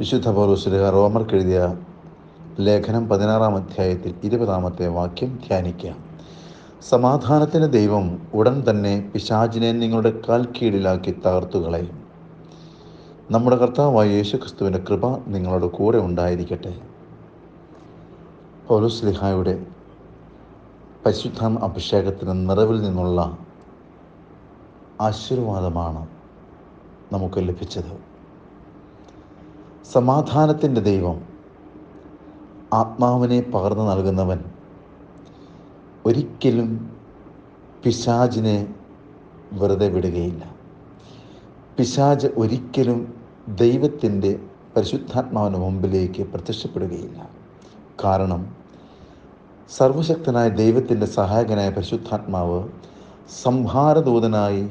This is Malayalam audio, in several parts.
വിശുദ്ധ പൗരസ്ലിഹ റോമർക്ക് എഴുതിയ ലേഖനം പതിനാറാം അധ്യായത്തിൽ ഇരുപതാമത്തെ വാക്യം ധ്യാനിക്കുക സമാധാനത്തിന് ദൈവം ഉടൻ തന്നെ പിശാചിനെ നിങ്ങളുടെ കാൽ കീഴിലാക്കി തകർത്തു നമ്മുടെ കർത്താവായ യേശു ക്രിസ്തുവിന്റെ കൃപ നിങ്ങളുടെ കൂടെ ഉണ്ടായിരിക്കട്ടെ. പൗലോസ്ലിഹായുടെ പരിശുദ്ധ അഭിഷേകത്തിന് നിറവിൽ നിന്നുള്ള ആശീർവാദമാണ് നമുക്ക് ലഭിച്ചത്. സമാധാനത്തിന്റെ ദൈവം ആത്മാവിനെ പകർന്നു നൽകുന്നവൻ. ഒരിക്കലും പിശാജിനെ വെറുതെ വിടുകയില്ല. പിശാജ് ഒരിക്കലും ദൈവത്തിന്റെ പരിശുദ്ധാത്മാവിന് മുമ്പിലേക്ക് പ്രത്യക്ഷപ്പെടുകയില്ല. കാരണം സർവശക്തനായ ദൈവത്തിന്റെ സഹായകനായ പരിശുദ്ധാത്മാവ് സംഹാരദൂതനായി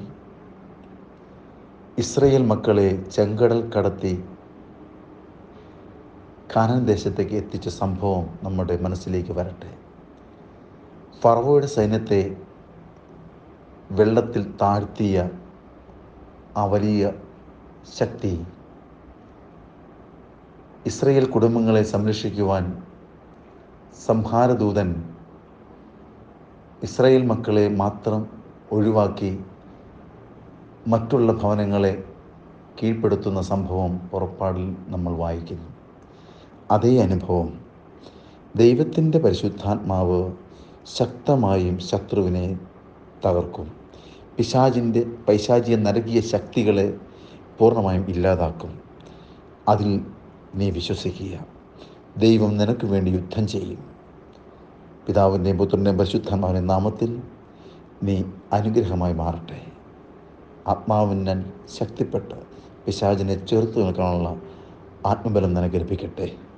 ഇസ്രയേൽ മക്കളെ ചെങ്കടൽ കടത്തി കാനൻ ദേശത്തേക്ക് എത്തിച്ച സംഭവം നമ്മുടെ മനസ്സിലേക്ക് വരട്ടെ. ഫറവോയുടെ സൈന്യത്തെ വെള്ളത്തിൽ താഴ്ത്തിയ ആ വലിയ ശക്തി ഇസ്രയേൽ കുടുംബങ്ങളെ സംരക്ഷിക്കുവാൻ സംഹാരദൂതൻ ഇസ്രയേൽ മക്കളെ മാത്രം ഒഴിവാക്കി മറ്റുള്ള ഭവനങ്ങളെ കീഴ്പ്പെടുത്തുന്ന സംഭവം പുറപ്പാടിൽ നമ്മൾ വായിക്കുന്നു. അതേ അനുഭവം. ദൈവത്തിന്റെ പരിശുദ്ധാത്മാവ് ശക്തമായും ശത്രുവിനെ തകർക്കും. പിശാചിന്റെ പൈശാചിയ നൽകിയ ശക്തികളെ പൂർണമായും ഇല്ലാതാക്കും. അതിൽ നീ വിശ്വസിക്കുക. ദൈവം നിനക്ക് വേണ്ടി യുദ്ധം ചെയ്യും. പിതാവിന്റെയും പുത്രന്റെയും പരിശുദ്ധമാവിന്റെ നാമത്തിൽ നീ അനുഗ്രഹമായി മാറട്ടെ. ആത്മാവിനാൽ ശക്തിപ്പെട്ട് പിശാചിനെ ചേർത്ത് നിൽക്കാനുള്ള ആത്മബലം നിനക്ക് ലഭിക്കട്ടെ.